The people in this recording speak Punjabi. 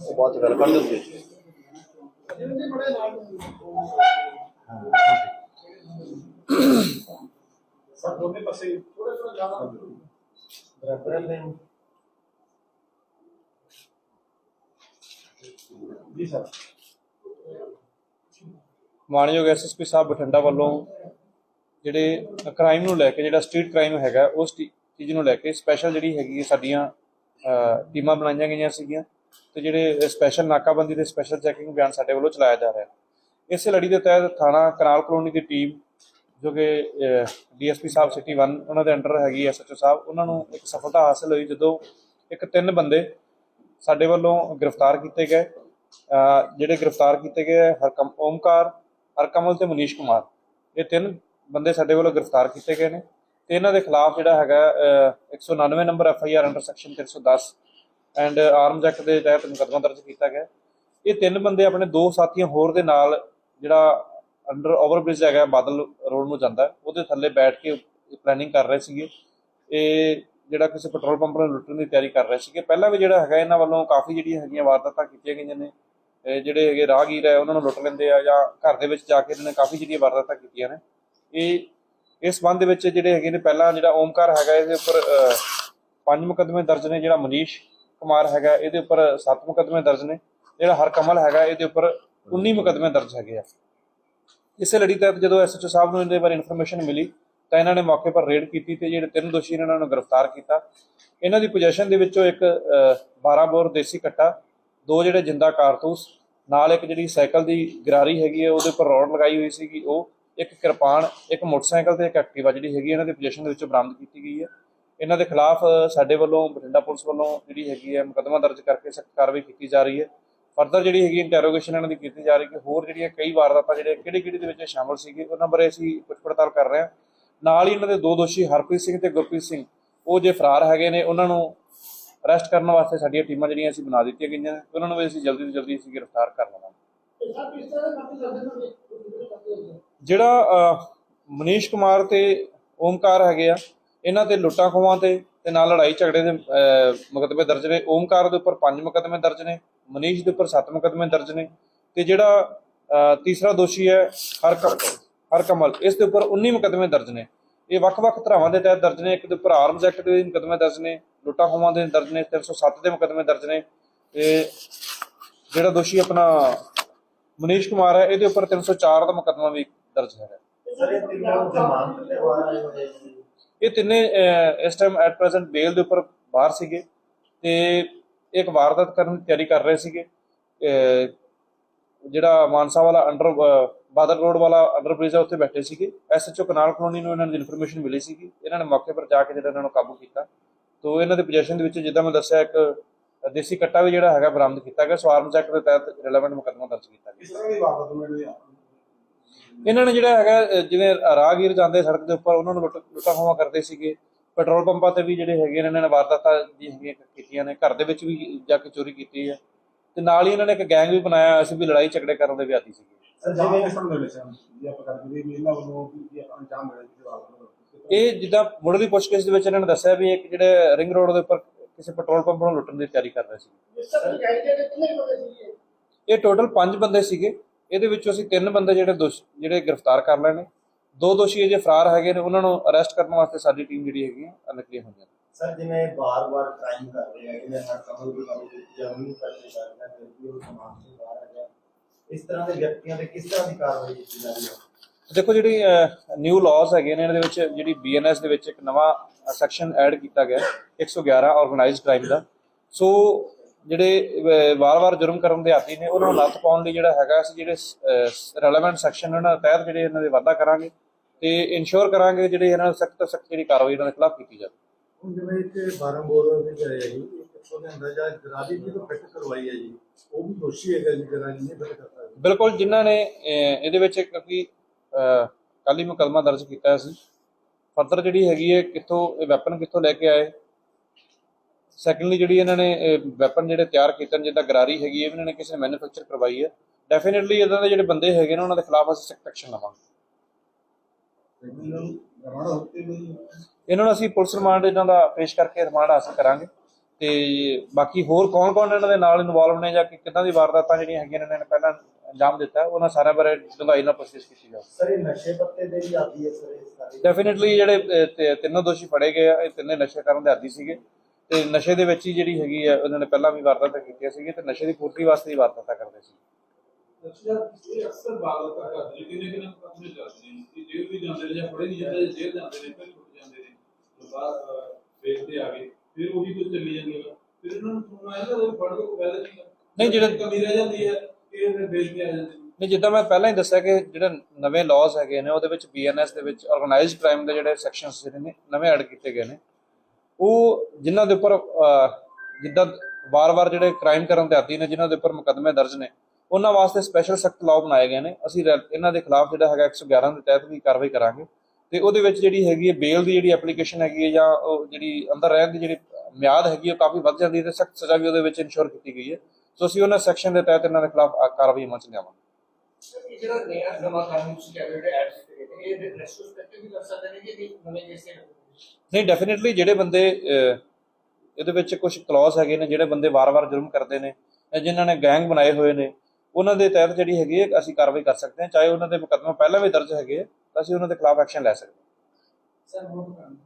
ਉਹ ਬਾਅਦ ਚ ਗੱਲ ਕਰ ਦਿੰਦੇ ਸਰ ਦੋਨੇ ਪਾਸੇ ਥੋੜਾ ਥੋੜਾ ਜ਼ਿਆਦਾ ਬਰਾਬਰ ਨੇ ਜੀ ਸਰ ਮਾਨਯੋਗ ਐਸਐਸਪੀ ਸਾਹਿਬ ਬਠਿੰਡਾ ਵੱਲੋਂ ਜਿਹੜੇ ਕ੍ਰਾਈਮ ਨੂੰ ਲੈ ਕੇ, ਜਿਹੜਾ ਸਟਰੀਟ ਕ੍ਰਾਈਮ ਹੈਗਾ, ਉਸ ਚੀਜ਼ ਨੂੰ ਲੈ ਕੇ ਸਪੈਸ਼ਲ ਜਿਹੜੀ ਹੈਗੀ ਸਾਡੀਆਂ ਟੀਮਾਂ ਬਣਾਈਆਂ ਗਈਆਂ ਸੀਗੀਆਂ ਤੇ ਜਿਹੜੇ ਸਪੈਸ਼ਲ ਨਾਕਾਬੰਦੀ ਤੇ ਸਪੈਸ਼ਲ ਚੈਕਿੰਗ ਅਭਿਆਨ ਸਾਡੇ ਵੱਲੋਂ ਚਲਾਇਆ ਜਾ ਰਿਹਾ। ਹੈ ਇਸੇ ਲੜੀ ਦੇ ਤਹਿਤ ਥਾਣਾ ਕਨਾਲ ਕਲੋਨੀ ਦੀ ਟੀਮ ਜੋ ਕਿ ਡੀਐਸਪੀ ਸਾਹਿਬ ਸਿਟੀ 1 ਉਹਨਾਂ ਦੇ ਅੰਡਰ ਹੈਗੀ ਐਸਐਚਓ ਸਾਹਿਬ, ਉਹਨਾਂ ਨੂੰ ਇੱਕ ਸਫਲਤਾ ਹਾਸਲ ਹੋਈ ਜਦੋਂ ਇੱਕ ਤਿੰਨ ਬੰਦੇ ਸਾਡੇ ਵੱਲੋਂ ਗ੍ਰਿਫਤਾਰ ਕੀਤੇ ਗਏ। ਜਿਹੜੇ ਗ੍ਰਿਫਤਾਰ ਕੀਤੇ ਗਏ ਹਰਕਮ ਓਮਕਾਰ ਹਰਕਮਲ ਤੇ ਮਨੀਸ਼ ਕੁਮਾਰ। ਇਹ ਤਿੰਨ ਬੰਦੇ ਸਾਡੇ ਵੱਲੋਂ ਗ੍ਰਿਫਤਾਰ ਕੀਤੇ ਗਏ ਨੇ ਤੇ ਇਹਨਾਂ ਦੇ ਖਿਲਾਫ ਜਿਹੜਾ ਹੈਗਾ ਅਹ, 199 number F I R under section 310 and arms act ਦੇ ਤਹਿਤ ਮੁਕੱਦਮਾ ਦਰਜ ਕੀਤਾ ਗਿਆ। ਇਹ ਤਿੰਨ ਬੰਦੇ ਆਪਣੇ ਦੋ ਸਾਥੀਆਂ ਹੋਰ ਦੇ ਨਾਲ ਜਿਹੜਾ ਅੰਡਰ ਓਵਰਬ੍ਰਿਜ ਹੈਗਾ ਬਾਦਲ ਰੋਡ ਨੂੰ ਜਾਂਦਾ। ਉਹਦੇ ਥੱਲੇ ਬੈਠ ਕੇ ਪਲੈਨਿੰਗ ਕਰ ਰਹੇ ਸੀਗੇ। ਇਹ ਜਿਹੜਾ ਕਿਸੇ ਪੈਟਰੋਲ ਪੰਪ ਨੂੰ ਲੁੱਟਣ ਦੀ ਤਿਆਰੀ ਕਰ ਰਹੇ ਸੀਗੇ। ਪਹਿਲਾਂ ਵੀ ਜਿਹੜਾ ਹੈਗਾ ਇਹਨਾਂ ਵੱਲੋਂ ਕਾਫੀ ਜਿਹੜੀਆਂ ਹੈਗੀਆਂ ਵਾਰਦਾਤਾਂ ਕੀਤੀਆਂ ਗਈਆਂ ਨੇ। ਜਿਹੜੇ ਹੈਗੇ ਰਾਹਗੀਰ ਹੈ ਉਹਨਾਂ ਨੂੰ ਲੁੱਟ ਲੈਂਦੇ ਆ ਜਾਂ ਘਰ ਦੇ ਵਿੱਚ ਜਾ ਕੇ ਇਹਨਾਂ ਨੇ ਕਾਫੀ ਜਿਹੜੀਆਂ ਵਾਰਦਾਤਾਂ ਕੀਤੀਆਂ ਨੇ। ਇਹ ਇਸ ਸੰਬੰਧ ਦੇ ਵਿੱਚ ਜਿਹੜੇ ਹੈਗੇ ਨੇ ਪਹਿਲਾਂ ਜਿਹੜਾ ਓਮਕਾਰ ਹੈਗਾ ਇਹਦੇ ਉੱਪਰ ਪੰਜ ਮੁਕੱਦਮੇ ਦਰਜ ਨੇ। ਜਿਹੜਾ ਮਨੀਸ਼ ਕੁਮਾਰ ਹੈਗਾ ਇਹਦੇ ਉੱਪਰ ਸੱਤ ਮੁਕੱਦਮੇ ਦਰਜ ਨੇ। ਜਿਹੜਾ ਹਰਕਮਲ ਹੈਗਾ ਇਹਦੇ ਉੱਪਰ 19 ਮੁਕੱਦਮੇ ਦਰਜ ਹੈਗੇ ਆ। ਇਸੇ ਲੜੀ ਤਹਿਤ ਜਦੋਂ ਐਸਐਚਓ ਸਾਹਿਬ ਨੂੰ ਇਹਦੇ ਬਾਰੇ ਇਨਫੋਰਮੇਸ਼ਨ ਮਿਲੀ ਤਾਂ ਇਹਨਾਂ ਨੇ ਮੌਕੇ ਪਰ ਰੇਡ ਕੀਤੀ ਤੇ ਜਿਹੜੇ ਤਿੰਨ ਦੋਸ਼ੀ ਨੇ ਇਹਨਾਂ ਨੂੰ ਗ੍ਰਿਫਤਾਰ ਕੀਤਾ। ਇਹਨਾਂ ਦੀ ਪੋਜੀਸ਼ਨ ਦੇ ਵਿੱਚੋਂ ਇੱਕ ਅਹ, 12 ਬੋਰ ਦੇਸੀ ਕੱਟਾ ਦੋ ਜਿਹੜੇ ਜਿੰਦਾ ਕਾਰਤੂਸ ਨਾਲ ਇੱਕ ਜਿਹੜੀ ਸਾਈਕਲ ਦੀ ਗਰਾਰੀ ਹੈਗੀ ਹੈ ਉਹਦੇ ਉੱਪਰ ਰੋਡ ਲਗਾਈ ਹੋਈ ਸੀਗੀ ਉਹ ਇੱਕ ਕਿਰਪਾਨ ਇੱਕ ਮੋਟਰਸਾਈਕਲ ਤੇ ਇੱਕ ਐਕਟਿਵਾ ਜਿਹੜੀ ਹੈਗੀ ਹੈ, ਇਹਨਾਂ ਦੀ ਪੋਜੀਸ਼ਨ ਦੇ ਵਿੱਚੋਂ ਬਰਾਮਦ ਕੀਤੀ ਗਈ ਹੈ। ਇਹਨਾਂ ਦੇ ਖਿਲਾਫ ਸਾਡੇ ਵੱਲੋਂ ਬਠਿੰਡਾ ਪੁਲਿਸ ਵੱਲੋਂ ਜਿਹੜੀ ਹੈਗੀ ਹੈ ਮੁਕੱਦਮਾ ਦਰਜ ਕਰਕੇ ਸਖਤ ਕਾਰਵਾਈ ਕੀਤੀ ਜਾ ਰਹੀ ਹੈ। ਫਰਦਰ ਜਿਹੜੀ ਹੈਗੀ ਇੰਟਰੋਗੇਸ਼ਨ ਇਹਨਾਂ ਦੀ ਕੀਤੀ ਜਾ ਰਹੀ ਹੈ ਕਿ ਹੋਰ ਜਿਹੜੀਆਂ ਕਈ ਵਾਰਦਾਤਾਂ ਜਿਹੜੇ ਕਿਹੜੀ ਕਿਹੜੀ ਦੇ ਵਿੱਚ ਇਹ ਸ਼ਾਮਲ ਸੀਗੇ ਉਹਨਾਂ ਬਾਰੇ ਅਸੀਂ ਪੁੱਛ ਪੜਤਾਲ ਕਰ ਰਹੇ ਹਾਂ। ਨਾਲ ਹੀ ਇਹਨਾਂ ਦੇ ਦੋ ਦੋਸ਼ੀ ਹਰਪ੍ਰੀਤ ਸਿੰਘ ਤੇ ਗੁਰਪ੍ਰੀਤ ਸਿੰਘ ਉਹ ਜੇ ਫਰਾਰ ਹੈਗੇ ਨੇ ਉਹਨਾਂ ਨੂੰ ਅਰੈਸਟ ਕਰਨ ਵਾਸਤੇ ਸਾਡੀਆਂ ਟੀਮਾਂ ਜਿਹੜੀਆਂ ਅਸੀਂ ਬਣਾ ਦਿੱਤੀਆਂ ਗਈਆਂ ਨੇ ਉਹਨਾਂ ਨੂੰ ਵੀ ਅਸੀਂ ਜਲਦੀ ਤੋਂ ਜਲਦੀ ਅਸੀਂ ਗ੍ਰਿਫਤਾਰ ਕਰ ਲਵਾਂਗੇ। ਕੰਮ ਜਿਹੜਾ ਮਨੀਸ਼ ਕੁਮਾਰ ਤੇ ਓਮਕਾਰ ਹੈਗੇ ਆ ਇਹਨਾਂ ਤੇ ਲੁੱਟਾਂ ਖੋਹਾਂ ਤੇ ਤੇ ਨਾਲ ਲੜਾਈ ਝਗੜੇ ਦੇ ਮੁਕੱਦਮੇ ਦਰਜ ਨੇ। ਓਮਕਾਰ ਦੇ ਉੱਪਰ ਪੰਜ ਮੁਕੱਦਮੇ ਦਰਜ ਨੇ ਮਨੀਸ਼ ਦੇ ਉੱਪਰ ਸੱਤ ਮੁਕੱਦਮੇ ਦਰਜ ਨੇ ਤੇ ਜਿਹੜਾ ਤੀਸਰਾ ਦੋਸ਼ੀ ਹੈ ਹਰਕਮ ਹਰਕਮਲ ਇਸ ਦੇ ਉੱਪਰ 19 ਮੁਕੱਦਮੇ ਦਰਜ ਨੇ। ਇਹ ਵੱਖ-ਵੱਖ ਧਾਰਾਵਾਂ ਦੇ ਤਹਿਤ ਦਰਜ ਨੇ ਇੱਕ ਦੇ ਉੱਪਰ ਆਰਮਜ਼ ਐਕਟ ਦੇ ਮੁਕੱਦਮੇ ਦਰਜ ਨੇ ਲੁੱਟਾਂ ਖੋਹਾਂ ਦੇ ਦਰਜ ਨੇ 307 ਦੇ ਮੁਕੱਦਮੇ ਦਰਜ ਨੇ। ਤੇ ਜਿਹੜਾ ਦੋਸ਼ੀ ਆਪਣਾ ਮਨੀਸ਼ ਕੁਮਾਰ ਹੈ ਇਹਦੇ ਉੱਪਰ 304 ਦਾ ਮੁਕੱਦਮਾ ਵੀ ਦਰਜ ਸਰ ਇਹ ਤਿੰਨੋਂ ਇਸ ਟਾਈਮ ਐਟ ਪ੍ਰੈਜ਼ੈਂਟ ਬੇਲ ਦੇ ਉੱਪਰ ਬਾਹਰ ਸੀਗੇ ਤੇ ਇੱਕ ਵਾਰਦਾਤ ਕਰਨ ਦੀ ਤਿਆਰੀ ਕਰ ਰਹੇ ਸੀਗੇ। ਜਿਹੜਾ ਮਾਨਸਾ ਵਾਲਾ ਅੰਡਰ ਬਾਦਲ ਰੋਡ ਵਾਲਾ ਅੰਡਰ ਬ੍ਰਿਜ ਹੈ ਉੱਥੇ ਬੈਠੇ ਸੀਗੇ। ਐਸਐਚਓ ਕਨਾਲ ਕਲੋਨੀ ਨੂੰ ਇਹਨਾਂ ਦੀ ਇਨਫੋਰਮੇਸ਼ਨ ਮਿਲੀ ਸੀਗੀ। ਇਹਨਾਂ ਨੇ ਮੌਕੇ ਪਰ ਜਾ ਕੇ ਜਿਹੜਾ ਇਹਨਾਂ ਨੂੰ ਕਾਬੂ ਕੀਤਾ। ਤੋਂ ਇਹਨਾਂ ਦੇ ਪੋਜੀਸ਼ਨ ਦੇ ਵਿੱਚ ਜਿੱਦਾਂ ਮੈਂ ਦੱਸਿਆ ਇੱਕ ਦੇਸੀ ਕੱਟਾ ਵੀ ਜਿਹੜਾ ਹੈਗਾ ਬਰਾਮਦ ਕੀਤਾ ਗਿਆ ਸੋ ਐਕਟ ਦੇ ਤਹਿਤ ਰਿਲੇਵੈਂਟ ਮੁਕੱਦਮਾ ਦਰਜ ਕੀਤਾ ਗਿਆ। ਇਸ ਤਰ੍ਹਾਂ ਦੀ ਵਾਰਦਾਤ ਮੈਨੂੰ ਇਹ ਇਹਨਾਂ ਨੇ ਜਿਹੜਾ ਹੈਗਾ ਜਿਵੇਂ ਰਾਹਗੀਰ ਜਾਂਦੇ ਸੜਕ ਦੇ ਉੱਪਰ ਉਹਨਾਂ ਨੂੰ ਲੁੱਟ ਖੋਹਾਂ ਕਰਦੇ ਸੀਗੇ। ਪੈਟਰੋਲ ਪੰਪਾਂ ਤੇ ਵੀ ਜਿਹੜੇ ਹੈਗੇ ਨੇ ਇਹਨਾਂ ਨੇ ਵਾਰਦਾਤਾਂ ਜੀ ਹੈਗੀਆਂ ਕੀਤੀਆਂ ਨੇ। ਘਰ ਦੇ ਵਿੱਚ ਵੀ ਜਾ ਕੇ ਚੋਰੀ ਕੀਤੀ ਹੈ ਤੇ ਨਾਲ ਹੀ ਇਹਨਾਂ ਨੇ ਇੱਕ ਗੈਂਗ ਵੀ ਬਣਾਇਆ ਅਸੀਂ ਵੀ ਲੜਾਈ ਝਗੜੇ ਕਰਨ ਦੇ ਵੀ ਆਦੀ ਸੀਗੇ ਜਿਵੇਂ ਇਸ ਦੇ ਵਿੱਚ ਜੇ ਆਪਾਂ ਕਰਦੇ ਵੀ ਇਹਨਾਂ ਵੱਲੋਂ ਆਪਾਂ ਅੰਜਾਮ ਮਿਲਿਆ ਜੀ ਵਾਰਦਾਤ ਇਹ ਜਿੱਦਾਂ ਮੁੱਢਲੀ ਪੁੱਛਗਿੱਛ ਦੇ ਵਿੱਚ ਇਹਨਾਂ ਨੇ ਦੱਸਿਆ ਵੀ ਇੱਕ ਜਿਹੜੇ ਰਿੰਗ ਰੋਡ ਦੇ ਉੱਪਰ ਕਿਸੇ ਪੈਟਰੋਲ ਪੰਪ ਨੂੰ ਲੁੱਟਣ ਦੀ ਤਿਆਰੀ ਕਰ ਰਹੇ ਸੀ। ਇਹ ਟੋਟਲ 5 ਬੰਦੇ ਸੀਗੇ। ਇਹਦੇ ਵਿੱਚੋਂ ਅਸੀਂ ਤਿੰਨ ਬੰਦੇ ਜਿਹੜੇ ਜਿਹੜੇ ਗ੍ਰਿਫਤਾਰ ਕਰ ਲਏ ਨੇ। ਦੋ ਦੋਸ਼ੀ ਅਜੇ ਫਰਾਰ ਹੈਗੇ ਨੇ। ਉਹਨਾਂ ਨੂੰ ਅਰੈਸਟ ਕਰਨ ਵਾਸਤੇ ਸਾਡੀ ਟੀਮ ਜਿਹੜੀ ਹੈਗੀ ਆ ਨਿਕਲੀ ਹੋਈਆਂ ਸਰ, ਜਿਵੇਂ ਬਾਰ-ਬਾਰ ਟਾਈਮ ਕਰ ਰਹੇ ਆ, ਜਿਵੇਂ ਹਰ ਕਮਲ ਦੀ ਗੱਲ ਕੀਤੀ ਜਮਨੀ ਕਰਕੇ ਕਰ ਰਿਹਾ ਫਿਰ ਵੀ ਉਹ ਸਮਾਜ ਤੋਂ ਬਾਹਰ ਆ ਗਿਆ। ਇਸ ਤਰ੍ਹਾਂ ਦੇ ਵਿਅਕਤੀਆਂ ਤੇ ਕਿਸ ਤਰ੍ਹਾਂ ਦੀ ਕਾਰਵਾਈ ਕੀਤੀ ਜਾ ਰਹੀ ਹੈ? ਦੇਖੋ ਜਿਹੜੀ ਨਿਊ ਲਾਜ਼ ਹੈਗੇ ਨੇ ਇਹਨਾਂ ਦੇ ਵਿੱਚ ਜਿਹੜੀ ਬੀਐਨਐਸ ਦੇ ਵਿੱਚ ਇੱਕ ਨਵਾਂ ਸੈਕਸ਼ਨ ਐਡ ਕੀਤਾ ਗਿਆ ਹੈ, 111 ਆਰਗੇਨਾਈਜ਼ਡ ਕ੍ਰਾਈਮ ਦਾ। ਸੋ ਜਿਹੜੇ ਵਾਰ-ਵਾਰ ਜੁਰਮ ਕਰਨ ਦੇ ਆਦੀ ਨੇ ਉਹਨਾਂ ਨੂੰ ਨੱਥ ਪਾਉਣ ਲਈ ਜਿਹੜਾ ਹੈਗਾ ਅਸੀਂ ਜਿਹੜੇ ਰੈਲੇਵੈਂਟ ਸੈਕਸ਼ਨ ਉਹਨਾਂ ਦੇ ਤਹਿਤ ਜਿਹੜੇ ਇਹਨਾਂ ਦੇ ਵਾਧਾ ਕਰਾਂਗੇ ਤੇ ਇਨਸ਼ੋਰ ਕਰਾਂਗੇ ਕਿ ਜਿਹੜੇ ਇਹਨਾਂ ਨੂੰ ਸਖਤ ਤੋਂ ਸਖਤ ਜਿਹੜੀ ਕਾਰਵਾਈ ਇਹਨਾਂ ਦੇ ਖਿਲਾਫ ਕੀਤੀ ਜਾਵੇ। ਜਿਵੇਂ ਇੱਥੇ 12 ਬੋਰ ਵਿੱਚ ਆਇਆ ਜੀ ਕਿੱਥੋਂ ਦੇ ਅੰਦਰ ਜਾਂ ਗਰਾਰੀ ਜੀ ਤੋਂ ਫਿੱਟ ਕਰਵਾਈ ਹੈ ਜੀ। ਉਹ ਵੀ ਦੋਸ਼ੀ ਹੈਗਾ ਜੀ ਗਰਾਰੀ ਨਹੀਂ ਫਿੱਟ ਕਰਦਾ ਜੀ ਬਿਲਕੁਲ ਜਿਨ੍ਹਾਂ ਨੇ ਇਹਦੇ ਵਿੱਚ ਕਿਉਂਕਿ ਕੱਲ ਹੀ ਮੁਕੱਦਮਾ ਦਰਜ ਕੀਤਾ ਸੀ ਫਰਦਰ ਜਿਹੜੀ ਹੈਗੀ ਹੈ, ਕਿੱਥੋਂ ਇਹ ਵੈਪਨ ਕਿੱਥੋਂ ਲੈ ਕੇ ਆਏ? ਸੈਕੰਡਲੀ ਜਿਹੜੀ ਇਹਨਾਂ ਨੇ ਵੈਪਨ ਜਿਹੜੇ ਤਿਆਰ ਕੀਤੇ ਨੇ, ਜਿੱਦਾਂ ਗਰਾਰੀ ਹੈਗੀ ਹੈ, ਇਹਨਾਂ ਨੇ ਕਿਸੇ ਨੇ ਮੈਨੂਫੈਕਚਰ ਕਰਵਾਈ ਹੈ। ਡੈਫੀਨਿਟਲੀ ਇਦਾਂ ਦੇ ਜਿਹੜੇ ਬੰਦੇ ਹੈਗੇ ਨੇ, ਉਹਨਾਂ ਦੇ ਖਿਲਾਫ ਅਸੀਂ ਸਖਤ ਐਕਸ਼ਨ ਲਵਾਂਗੇ। ਇਹਨਾਂ ਨੂੰ ਅਸੀਂ ਪੁਲਿਸ ਰਿਮਾਂਡ ਇਹਨਾਂ ਦਾ ਪੇਸ਼ ਕਰਕੇ ਰਿਮਾਂਡ ਹਾਸਲ ਕਰਾਂਗੇ। ਤੇ ਬਾਕੀ ਹੋਰ ਕੌਣ-ਕੌਣ ਇਹਨਾਂ ਦੇ ਨਾਲ ਇਨਵੋਲਵ ਨੇ ਜਾਂ ਕਿ ਕਿੱਦਾਂ ਦੀ ਵਾਰਦਾਤਾਂ ਜਿਹੜੀਆਂ ਹੈਗੀਆਂ ਨੇ, ਇਹਨਾਂ ਨੇ ਪਹਿਲਾਂ ਅੰਜਾਮ ਦਿੱਤਾ ਉਹਨਾਂ ਸਾਰਿਆਂ ਬਾਰੇ ਡੂੰਘਾਈ ਨਾਲ ਪੁੱਛਗਿੱਛ ਕੀਤੀ ਜਾਵੇ ਸਰ ਇਹ ਨਸ਼ੇ ਪੱਤੇ ਦੇ ਵੀ ਆਦੀ ਹੈ ਸਰ ਇਸ ਸਾਰੀ? ਡੈਫੀਨਿਟਲੀ ਜਿਹੜੇ ਅਹ, ਤੇ- ਤਿੰਨੋਂ ਦੋਸ਼ੀ ਫੜੇ ਗਏ ਆ ਇਹ ਤਿੰਨੇ ਨਸ਼ੇ ਕਰਨ ਦੇ ਆਦੀ ਸੀਗੇ। ਤੇ ਨਸ਼ੇ ਦੇ ਵਿੱਚ ਹੀ ਜਿਹੜੀ ਹੈਗੀ ਆ ਉਹਨਾਂ ਨੇ ਪਹਿਲਾਂ ਵੀ ਵਾਰਦਾਤਾਂ ਕੀਤੀਆਂ ਸੀਗੀਆਂ ਤੇ ਨਸ਼ੇ ਦੀ ਪੂਰਤੀ ਵਾਸਤੇ ਹੀ ਵਾਰਦਾਤਾਂ ਕਰਦੇ ਸੀ। ਅੱਛਾ ਇਹ ਅਕਸਰ ਬਾਗਲਤਾ ਕਰਦੇ ਨੇ ਕਿੰਨੇ ਕਿੰਨੇ ਕੰਮ ਚੱਲਦੇ ਨੇ ਕਿ ਜੇਲ੍ਹ ਵੀ ਜਾਂਦੇ ਨੇ ਜਾਂ ਫੜੇ ਨਹੀਂ ਜਾਂਦੇ ਜੇਲ੍ਹ ਜਾਂਦੇ ਨੇ ਫਿਰ ਛੁੱਟ ਜਾਂਦੇ ਨੇ। ਬਾਅਦ ਵੇਚਦੇ ਆ ਗਏ ਫਿਰ ਉਹੀ ਕੁਝ ਚੱਲੀ ਜਾਂਦੀ ਹੈ। ਫਿਰ ਇਹਨਾਂ ਨੂੰ ਤਾਂ ਉਹ ਫੜ ਕੇ ਕੋਈ ਫਾਇਦਾ ਨਹੀਂ ਨਹੀਂ, ਜਿਹੜੇ- ਕਮੀ ਰਹਿ ਜਾਂਦੀ ਹੈ। ਕਿ ਫਿਰ ਵੇਚ ਕੇ ਆ ਜਾਂਦੇ। ਨਹੀਂ, ਜਿੱਦਾਂ ਮੈਂ ਪਹਿਲਾਂ ਹੀ ਦੱਸਿਆ ਕਿ ਜਿਹੜੇ ਨਵੇਂ ਲਾਜ਼ ਹੈਗੇ ਨੇ, ਉਹਦੇ ਵਿੱਚ ਬੀਐਨਐਸ ਦੇ ਵਿੱਚ ਆਰਗੇਨਾਈਜ਼ਡ ਕ੍ਰਾਈਮ ਦੇ ਜਿਹੜੇ ਸੈਕਸ਼ਨਸ ਜਿਹੜੇ ਨੇ, ਨਵੇਂ ਐਡ ਕੀਤੇ ਗਏ ਨੇ। ਉਹ ਜਿਨ੍ਹਾਂ ਦੇ ਉੱਪਰ ਜਿੱਦਾਂ ਵਾਰ-ਵਾਰ ਜਿਹੜੇ ਕ੍ਰਾਈਮ ਕਰਨ ਦੇ ਆਦੀ ਨੇ, ਜਿਨ੍ਹਾਂ ਦੇ ਉੱਪਰ ਮੁਕੱਦਮੇ ਦਰਜ ਨੇ, ਉਹਨਾਂ ਵਾਸਤੇ ਸਪੈਸ਼ਲ ਸਖਤ ਲਾਅ ਬਣਾਏ ਗਏ ਨੇ। ਅਸੀਂ ਇਹਨਾਂ ਦੇ ਖਿਲਾਫ ਜਿਹੜਾ ਹੈਗਾ 111 ਦੇ ਤਹਿਤ ਵੀ ਕਾਰਵਾਈ ਕਰਾਂਗੇ। ਤੇ ਉਹਦੇ ਵਿੱਚ ਜਿਹੜੀ ਹੈਗੀ ਹੈ ਬੇਲ ਦੀ ਜਿਹੜੀ ਐਪਲੀਕੇਸ਼ਨ ਹੈਗੀ ਹੈ, ਜਾਂ ਉਹ ਜਿਹੜੀ ਅੰਦਰ ਰਹਿਣ ਦੀ ਜਿਹੜੀ ਮਿਆਦ ਹੈਗੀ ਉਹ ਕਾਫੀ ਵੱਧ ਜਾਂਦੀ ਹੈ ਤੇ ਸਖਤ ਸਜ਼ਾ ਵੀ ਉਹਦੇ ਵਿੱਚ ਇਨਸ਼ੋਰ ਕੀਤੀ ਗਈ ਹੈ। ਸੋ ਅਸੀਂ ਉਹਨਾਂ ਸੈਕਸ਼ਨ ਦੇ ਤਹਿਤ ਇਹਨਾਂ ਦੇ ਖਿਲਾਫ ਕਾਰਵਾਈ ਅਮਲ ਚ ਲਿਆਵਾਂਗੇ ਇਹ ਜਿਹੜਾ ਤੁਸੀਂ ਕਹਿ ਰਹੇ ਹੋ ਜਿਹੜੇ ਐਡ ਨੇ ਇਹ ਰੈਸਟ੍ਰੋਸਪੈਕਟਿਵ ਵੀ ਕਰ ਸਕਦੇ ਨੇ ਕਿ ਨਵੇਂ ਜੈਸੇ ਨਹੀਂ ਡੈਫੀਨਿਟਲੀ ਜਿਹੜੇ ਬੰਦੇ ਇਹਦੇ ਵਿੱਚ ਕੁਝ ਕਲੌਜ਼ ਹੈਗੇ ਨੇ ਜਿਹੜੇ ਬੰਦੇ ਵਾਰ-ਵਾਰ ਜੁਰਮ ਕਰਦੇ ਨੇ ਜਾਂ ਜਿਨ੍ਹਾਂ ਨੇ ਗੈਂਗ ਬਣਾਏ ਹੋਏ ਨੇ ਉਹਨਾਂ ਦੇ ਤਹਿਤ ਜਿਹੜੀ ਹੈਗੀ ਹੈ ਅਸੀਂ ਕਾਰਵਾਈ ਕਰ ਸਕਦੇ ਹਾਂ। ਚਾਹੇ ਉਹਨਾਂ ਦੇ ਮੁਕੱਦਮਾ ਪਹਿਲਾਂ ਵੀ ਦਰਜ ਹੈਗੇ ਤਾਂ ਅਸੀਂ ਉਹਨਾਂ ਦੇ ਖਿਲਾਫ ਐਕਸ਼ਨ ਲੈ ਸਕਦੇ ਹਾਂ। ਸਰ ਕਰਨ